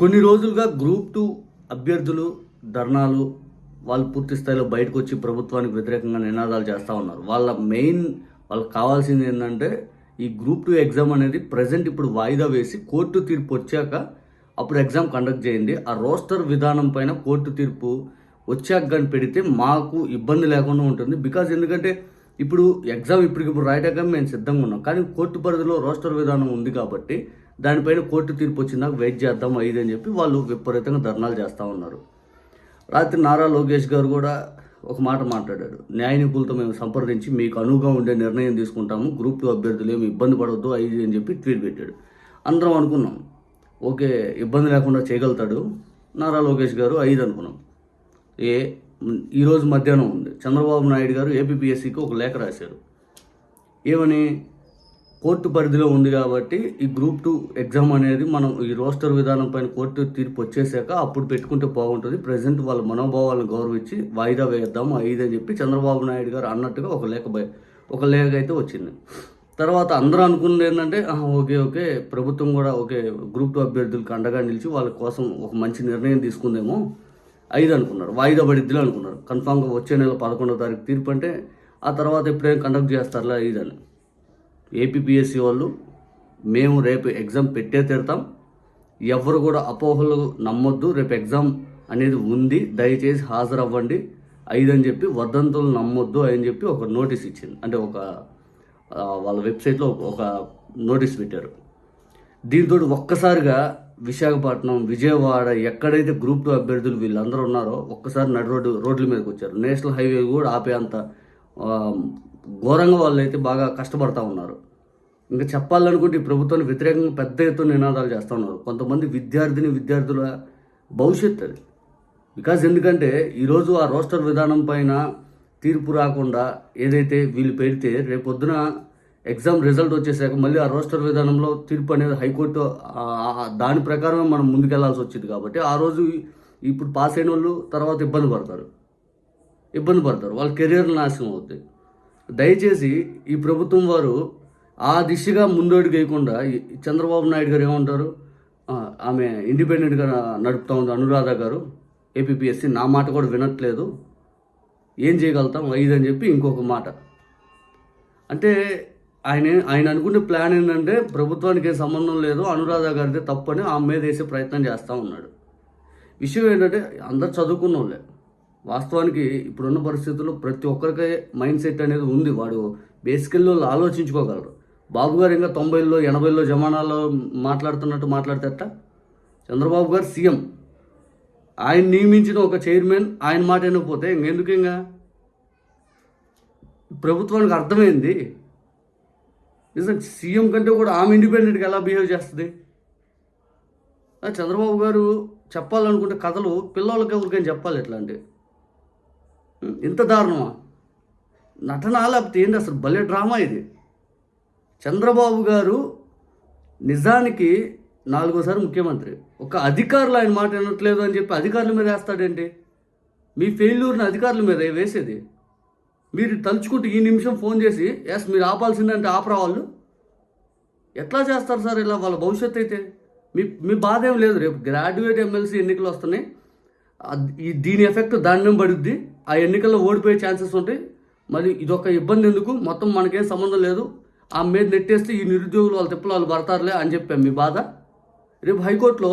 కొన్ని రోజులుగా group two అభ్యర్థులు ధర్నాలు వాళ్ళు పూర్తి స్థాయిలో బయటకు వచ్చి ప్రభుత్వానికి వ్యతిరేకంగా నినాదాలు చేస్తూ ఉన్నారు. వాళ్ళ మెయిన్ వాళ్ళకి కావాల్సింది ఏంటంటే ఈ గ్రూప్ టూ ఎగ్జామ్ అనేది ప్రజెంట్ ఇప్పుడు వాయిదా వేసి కోర్టు తీర్పు వచ్చాక అప్పుడు ఎగ్జామ్ కండక్ట్ చేయండి. ఆ రోస్టర్ విధానం పైన కోర్టు తీర్పు వచ్చాక కానీ పెడితే మాకు ఇబ్బంది లేకుండా ఉంటుంది. బికాజ్ ఎందుకంటే ఇప్పుడు ఎగ్జామ్ ఇప్పటికిప్పుడు రాయటాక మేము సిద్ధంగా ఉన్నాం. కానీ కోర్టు పరిధిలో రోస్టర్ విధానం ఉంది కాబట్టి దానిపైన కోర్టు తీర్పు వచ్చిందాక వెయిట్ చేద్దాం అయ్యింది అని చెప్పి వాళ్ళు విపరీతంగా ధర్నాలు చేస్తూ ఉన్నారు. రాత్రి నారా లోకేష్ గారు కూడా ఒక మాట మాట్లాడాడు న్యాయ నిపుణులతో మేము సంప్రదించి మీకు అనువుగా ఉండే నిర్ణయం తీసుకుంటాము. గ్రూప్ టూ అభ్యర్థులు ఏమి ఇబ్బంది పడవద్దు అయ్యింది అని చెప్పి ట్వీట్ పెట్టాడు. అందరం అనుకున్నాం. ఓకే ఇబ్బంది లేకుండా చేయగలుగుతాడు నారా లోకేష్ గారు ఐదు అనుకున్నాం. ఏ ఈరోజు మధ్యాహ్నం ఉంది. చంద్రబాబు నాయుడు గారు ఏపీపీఎస్సీకి ఒక లేఖ రాశారు. ఏమని? కోర్టు పరిధిలో ఉంది కాబట్టి ఈ గ్రూప్ టూ ఎగ్జామ్ అనేది మనం ఈ రోస్టర్ విధానం పైన కోర్టు తీర్పు వచ్చేసాక అప్పుడు పెట్టుకుంటే బాగుంటుంది. ప్రజెంట్ వాళ్ళ మనోభావాలను గౌరవించి వాయిదా వేద్దాం ఐదు అని చెప్పి చంద్రబాబు నాయుడు గారు అన్నట్టుగా ఒక లేఖ ఒక లేఖ అయితే వచ్చింది. తర్వాత అందరూ అనుకున్నది ఏంటంటే ఓకే ఓకే ప్రభుత్వం కూడా ఓకే గ్రూప్ టూ అభ్యర్థులకు అండగా నిలిచి వాళ్ళ కోసం ఒక మంచి నిర్ణయం తీసుకుందేమో ఐదు అనుకున్నారు. వాయిదా పడిద్దిలో అనుకున్నారు. కన్ఫామ్గా వచ్చే నెల పదకొండవ తారీఖు తీర్పు అంటే ఆ తర్వాత ఎప్పుడైనా కండక్ట్ చేస్తారులే ఐదు ఏపీపీఎస్సీ వాళ్ళు మేము రేపు ఎగ్జామ్ పెట్టే తీరుతాం ఎవరు కూడా అపోహలు నమ్మొద్దు. రేపు ఎగ్జామ్ అనేది ఉంది. దయచేసి హాజరవ్వండి. ఐదు అని చెప్పి వదంతులు నమ్మొద్దు అని చెప్పి ఒక నోటీస్ ఇచ్చింది. అంటే ఒక వాళ్ళ వెబ్సైట్లో ఒక- నోటీస్ పెట్టారు. దీంతో ఒక్కసారిగా విశాఖపట్నం విజయవాడ ఎక్కడైతే గ్రూప్ టూ అభ్యర్థులు వీళ్ళందరూ ఉన్నారో ఒక్కసారి నడి రోడ్డు రోడ్ల మీదకి వచ్చారు. నేషనల్ హైవే కూడా ఆపే అంత ఘోరంగా వాళ్ళు అయితే బాగా కష్టపడతా ఉన్నారు. ఇంకా చెప్పాలనుకుంటే ఈ ప్రభుత్వానికి వ్యతిరేకంగా పెద్ద ఎత్తున నినాదాలు చేస్తూ ఉన్నారు. కొంతమంది విద్యార్థిని విద్యార్థుల భవిష్యత్తు అది. బికాజ్ ఎందుకంటే ఈరోజు ఆ రోస్టర్ విధానం పైన తీర్పు రాకుండా ఏదైతే వీళ్ళు పెడితే రేపొద్దున ఎగ్జామ్ రిజల్ట్ వచ్చేసాక మళ్ళీ ఆ రోస్టర్ విధానంలో తీర్పు అనేది హైకోర్టు దాని ప్రకారమే మనం ముందుకెళ్ళాల్సి వచ్చింది కాబట్టి ఆ రోజు ఇప్పుడు పాస్ అయిన వాళ్ళు తర్వాత ఇబ్బంది పడతారు. ఇబ్బంది పడతారు. వాళ్ళ కెరీర్ నాశనం అవుతాయి దయచేసి ఈ ప్రభుత్వం వారు ఆ దిశగా ముందడుగు వేయకుండా ఈ చంద్రబాబు నాయుడు గారు ఏమంటారు? ఆమె ఇండిపెండెంట్గా నడుపుతా ఉంది అనురాధ గారు ఏపీపీఎస్సీ నా మాట కూడా వినట్లేదు. ఏం చేయగలుగుతాం? ఐదు అని చెప్పి ఇంకొక మాట. అంటే ఆయన ఆయన అనుకునే ప్లాన్ ఏంటంటే ప్రభుత్వానికి ఏం సంబంధం లేదు అనురాధ గారిదే తప్పని ఆమె మీద వేసే ప్రయత్నం చేస్తూ ఉన్నాడు. విషయం ఏంటంటే అందరు చదువుకున్న వాళ్ళే వాస్తవానికి ఇప్పుడున్న పరిస్థితుల్లో ప్రతి ఒక్కరికి మైండ్ సెట్ అనేది ఉంది. వాడు బేసికల్లో ఆలోచించుకోగలరు. బాబు గారు ఇంకా తొంభైలో ఎనభైలో జమానాలో మాట్లాడుతున్నట్టు మాట్లాడితే చంద్రబాబు గారు సీఎం. ఆయన నియమించిన ఒక చైర్మన్ ఆయన మాట వినకపోతే ఇంకెందుకు ఇంకా? ప్రభుత్వానికి అర్థమైంది. నిజం సీఎం కంటే కూడా ఆమె ఇండిపెండెంట్గా ఎలా బిహేవ్ చేస్తుంది? ఆ చంద్రబాబు గారు చెప్పాలనుకుంటే కథలు పిల్లలకి ఎవరికైనా చెప్పాలి ఎట్లా అంటే. ఇంత దారుణమా? నటన లేకపోతే ఏంటి అసలు? భలే డ్రామా ఇది. చంద్రబాబు గారు నిజానికి నాలుగోసారి ముఖ్యమంత్రి. ఒక అధికారులు ఆయన మాట వినట్లేదు అని చెప్పి అధికారుల మీద వేస్తాడేంటి? మీ ఫెయిల్యూర్ని అధికారుల మీద వేసేది. మీరు తలుచుకుంటే ఈ నిమిషం ఫోన్ చేసి ఎస్ మీరు ఆపాల్సిందంటే ఆపరా వాళ్ళు? ఎట్లా చేస్తారు సార్ ఇలా వాళ్ళ భవిష్యత్తు అయితే? మీ మీ బాధ ఏం లేదు. రేపు గ్రాడ్యుయేట్ ఎమ్మెల్సీ ఎన్నికలు వస్తున్నాయి. దీని ఎఫెక్ట్ దాని మీద పడుద్ది. ఆ ఎన్నికల్లో ఓడిపోయే ఛాన్సెస్ ఉంటాయి. మరి ఇదొక ఇబ్బంది ఎందుకు? మొత్తం మనకేం సంబంధం లేదు. ఆ మీద నెట్టేస్తే ఈ నిరుద్యోగులు వాళ్ళ తిప్పలు వాళ్ళు పడతారులే అని చెప్పాం. మీ బాధ? రేపు హైకోర్టులో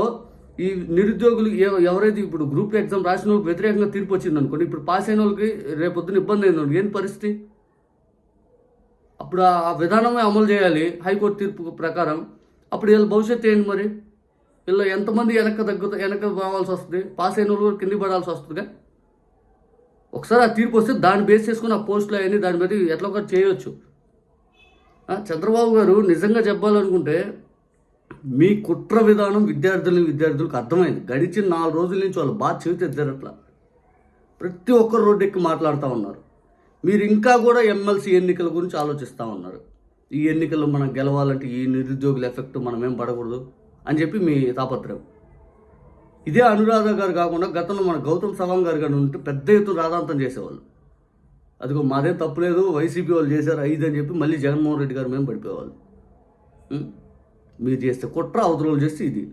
ఈ నిరుద్యోగులు ఎవరైతే ఇప్పుడు గ్రూప్ ఎగ్జామ్ రాసిన వాళ్ళకి వ్యతిరేకంగా తీర్పు వచ్చింది అనుకోండి ఇప్పుడు పాస్ అయిన వాళ్ళకి రేపొద్దున ఇబ్బంది అయింది ఏం పరిస్థితి? అప్పుడు ఆ విధానమే అమలు చేయాలి హైకోర్టు తీర్పు ప్రకారం. అప్పుడు వీళ్ళ భవిష్యత్తు ఏంటి మరి? వీళ్ళు ఎంతమంది వెనక తగ్గుతా వెనక పోవాల్సి వస్తుంది? పాస్ అయిన వాళ్ళు కింది పడాల్సి వస్తుందిగా? ఒకసారి ఆ తీర్పు వస్తే దాన్ని బేస్ చేసుకుని ఆ పోస్టులు అవన్నీ దాని మీద ఎట్లా ఒకటి చేయొచ్చు. చంద్రబాబు గారు నిజంగా చెప్పాలనుకుంటే మీ కుట్ర విధానం విద్యార్థులు విద్యార్థులకు అర్థమైంది. గడిచిన నాలుగు రోజుల నుంచి వాళ్ళు బాగా చెబితే అట్లా. ప్రతి ఒక్కరు రోడ్డు ఎక్కి మాట్లాడుతూ ఉన్నారు. మీరు ఇంకా కూడా ఎమ్మెల్సీ ఎన్నికల గురించి ఆలోచిస్తూ ఉన్నారు. ఈ ఎన్నికల్లో మనం గెలవాలంటే ఈ నిరుద్యోగుల ఎఫెక్ట్ మనమేం పడకూడదు అని చెప్పి మీ తాపత్రయం. ఇదే అనురాధ గారు కాకుండా గతంలో మన గౌతమ్ సవాంగ్ గారు కానీ ఉంటే పెద్ద ఎత్తున రాధాంతం చేసేవాళ్ళు. అదిగో మాదే తప్పులేదు వైసీపీ వాళ్ళు చేశారు ఐదు అని చెప్పి మళ్ళీ జగన్మోహన్ రెడ్డి గారు మేము పడిపోయేవాళ్ళు. మీరు చేస్తే కుట్ర అవతల చేస్తే ఇది.